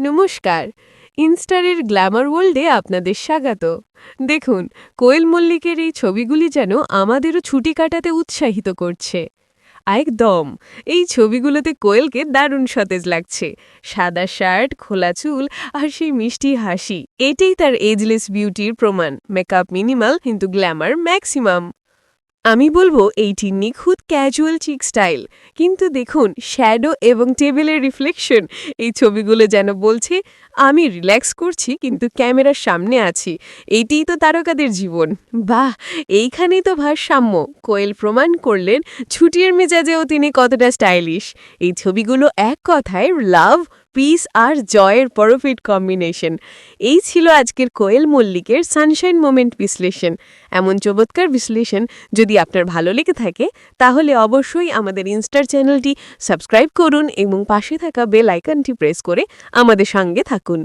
নমস্কার। ইনস্টারের গ্ল্যামার ওয়ার্ল্ডে আপনাদের স্বাগত। দেখুন, কোয়েল মল্লিকের এই ছবিগুলি যেন আমাদেরও ছুটি কাটাতে উৎসাহিত করছে। একদম, এই ছবিগুলোতে কোয়েলকে দারুণ সতেজ লাগছে। সাদা শার্ট, খোলা চুল আর সেই মিষ্টি হাসি, এটাই তার এজলেস বিউটির প্রমাণ। মেকআপ মিনিমাল কিন্তু গ্ল্যামার ম্যাক্সিমাম আমি বলব এইটি নিখুঁত ক্যাজুয়াল চিক স্টাইল কিন্তু দেখুন শ্যাডো এবং টেবিলের রিফ্লেকশন এই ছবিগুলো যেন বলছে, আমি রিল্যাক্স করছি কিন্তু ক্যামেরার সামনে আছি। এইটিই তো তারকাদের জীবন। বাহ, এইখানেই তো ভারসাম্য। কোয়েল প্রমাণ করলেন, ছুটির মেজাজেও তিনি কতটা স্টাইলিশ এই ছবিগুলো এক কথায় লাভ পিস আর জয়ের পরফিট কম্বিনেশন এই ছিল আজকের কোয়েল মল্লিকের সানশাইন মোমেন্ট বিশ্লেষণ। এমন চমৎকার বিশ্লেষণ যদি আপনার ভালো লেগে থাকে, তাহলে অবশ্যই আমাদের ইনস্টার চ্যানেলটি সাবস্ক্রাইব করুন এবং পাশে থাকা বেল আইকনটি প্রেস করে আমাদের সঙ্গে থাকুন।